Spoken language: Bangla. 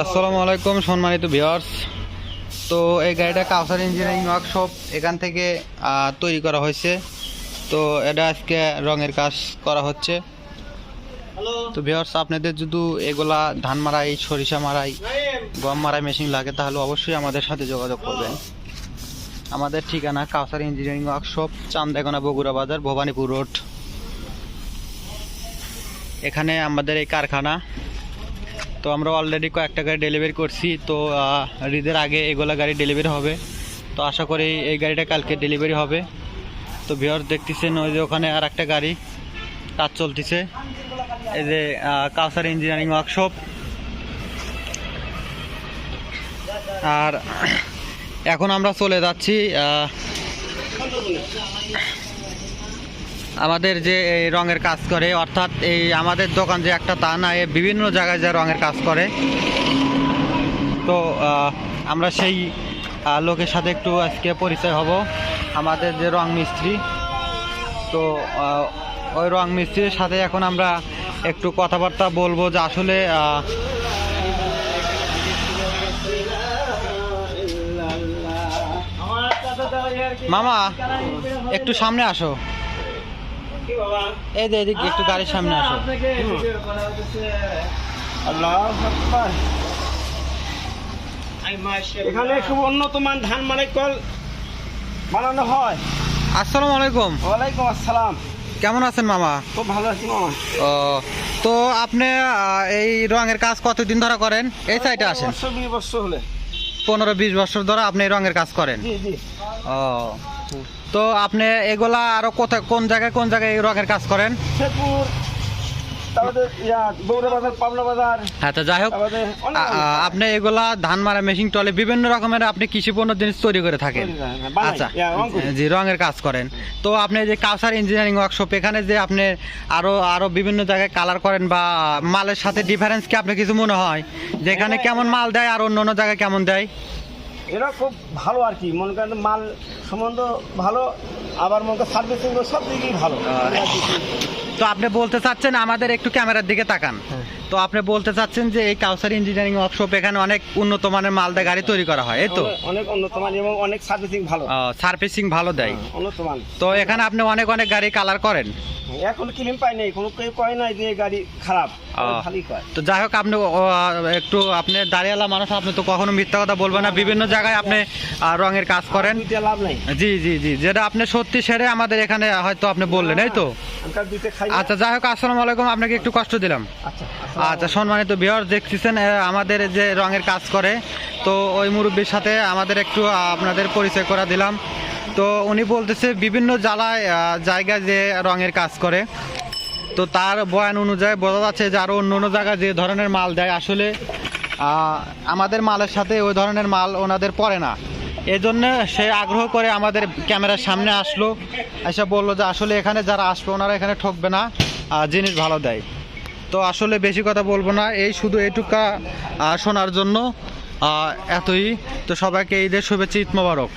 আসসালামু আলাইকুম, সম্মানিত ভিউয়ার্স। তো এই গাড়িটা কাউসার ইঞ্জিনিয়ারিং ওয়ার্কশপ এখান থেকে তৈরি করা হয়েছে। তো এটা আজকে রঙের কাজ করা হচ্ছে। তো ভিউয়ার্স, আপনাদের যদি এগুলা ধান মারাই সরিষা মারাই গম মারাই মেশিন লাগে, তাহলে অবশ্যই আমাদের সাথে যোগাযোগ করবেন। আমাদের ঠিকানা কাউসার ইঞ্জিনিয়ারিং ওয়ার্কশপ, চান্দাগোনা বগুড়া বাজার, ভবানীপুর রোড। এখানে আমাদের এই কারখানা। তো আমরা অলরেডি কয়েকটা গাড়ি ডেলিভারি করছি। তো ঈদের আগে এগুলা গাড়ি ডেলিভারি হবে। তো আশা করি এই গাড়িটা কালকে ডেলিভারি হবে। তো ভিওর দেখতেছেন ওই যে ওখানে আর একটা গাড়ি। কাজ চলতেছে। এই যে কাউসার ইঞ্জিনিয়ারিং ওয়ার্কশপ আর এখন আমরা চলে যাচ্ছি আমাদের যে এই রঙের কাজ করে, অর্থাৎ এই আমাদের দোকান যে একটা তা না বিভিন্ন জায়গায় যে রঙের কাজ করে। তো আমরা সেই লোকের সাথে একটু আজকে পরিচয় হব, আমাদের যে রং মিস্ত্রি। তো ওই রং মিস্ত্রির সাথে এখন আমরা একটু কথাবার্তা বলব যে আসলে মামা, একটু সামনে আসো। এই যে এদিকে একটু গাড়ির সামনে আসো। আল্লাহ এখানে খুব উন্নত মান ধান মানে কল বানানো হয়। আসসালামু আলাইকুম। ওয়ালাইকুম আসসালাম। কেমন আছেন মামা? খুব ভালো আছি মামা। ও তো আপনি এই রঙের কাজ কতদিন ধরে করেন? এই সাইডে আসেন। বছর হলে। পনেরো বিশ বছর ধরে আপনি এই রঙের কাজ করেন। জি জি। ও তো আপনি এগুলা আরও কোথায় কোন জায়গায় কোন জায়গায় এই রঙের কাজ করেন? শেরপুর হ্যাঁ যাই হোক আপনি এগুলা ধান মারা মেশিন টলে বিভিন্ন রকমের আপনি কৃষি পণ্য জিনিস তৈরি করে থাকেন। হ্যাঁ, আচ্ছা জি রঙের কাজ করেন। তো আপনি যে কাউসার ইঞ্জিনিয়ারিং ওয়ার্কশপ এখানে যে আপনি আরও আরও বিভিন্ন জায়গায় কালার করেন বা মালের সাথে ডিফারেন্স কি আপনার কিছু মনে হয়? যে এখানে কেমন মাল দেয় আর অন্য অন্য জায়গায় কেমন দেয়? এরা খুব ভালো আর কি। মনে করেন মাল সম্বন্ধ ভালো আবার মনে করেন সার্ভিসিং সব দিকেই ভালো। তো আপনি বলতে চাচ্ছেন আমাদের একটু ক্যামেরার দিকে তাকান। হ্যাঁ। তো আপনি বলতে চাচ্ছেন যে এই কাউসার ইঞ্জিনিয়ারিং ওয়ার্কশপ এখানে অনেক উন্নত মানের মালদা গাড়ি তৈরি করা হয় এই তো? অনেক- উন্নত মান এবং অনেক সার্ভিসিং ভালো। সার্ভিসিং ভালো দেয়। হ্যাঁ, উন্নত মান তো এখানে আপনি অনেক অনেক গাড়ি কালার করেন? এখন ক্লিন পাই নাই কোনো কেউ কয় নাই যে গাড়ি খারাপ খালি কয়। তো যাই হোক আপনি একটু আপনি দাঁড়িয়ালা মানুষ আপনি তো কখনো মিথ্যা কথা বলবেন না। বিভিন্ন জায়গায় আপনি রঙের কাজ করেন। লাভ নাই। জি জি জি যেটা আপনি সত্যি সেরে আমাদের এখানে হয়তো আপনি বললেন এই তো? না। আচ্ছা যাই হোক আসসালামু আলাইকুম আপনাকে একটু কষ্ট দিলাম। আচ্ছা আচ্ছা সম্মানিত বিহার দেখতেছেন আমাদের যে রঙের কাজ করে, তো ওই মুরব্বীর সাথে আমাদের একটু আপনাদের পরিচয় করা দিলাম। তো উনি বলতেছে, বিভিন্ন জ্বালায় জায়গায় যে রঙের কাজ করে, তো তার বয়ান অনুযায়ী বোঝা যাচ্ছে যে আরও অন্য অন্য জায়গায় যে ধরনের মাল দেয়। আসলে আমাদের মালের সাথে ওই ধরনের মাল ওনাদের পড়ে না। এই জন্য সে আগ্রহ করে আমাদের ক্যামেরার সামনে আসলো। এসে বলল যে, আসলে এখানে যারা আসবে, ওনারা এখানে ঠকবে না জিনিস ভালো দেয়। তো আসলে বেশি কথা বলব না, এই শুধু এটুকা শোনার জন্য এতই। তো সবাইকে ঈদের শুভেচ্ছা, ঈদ মোবারক।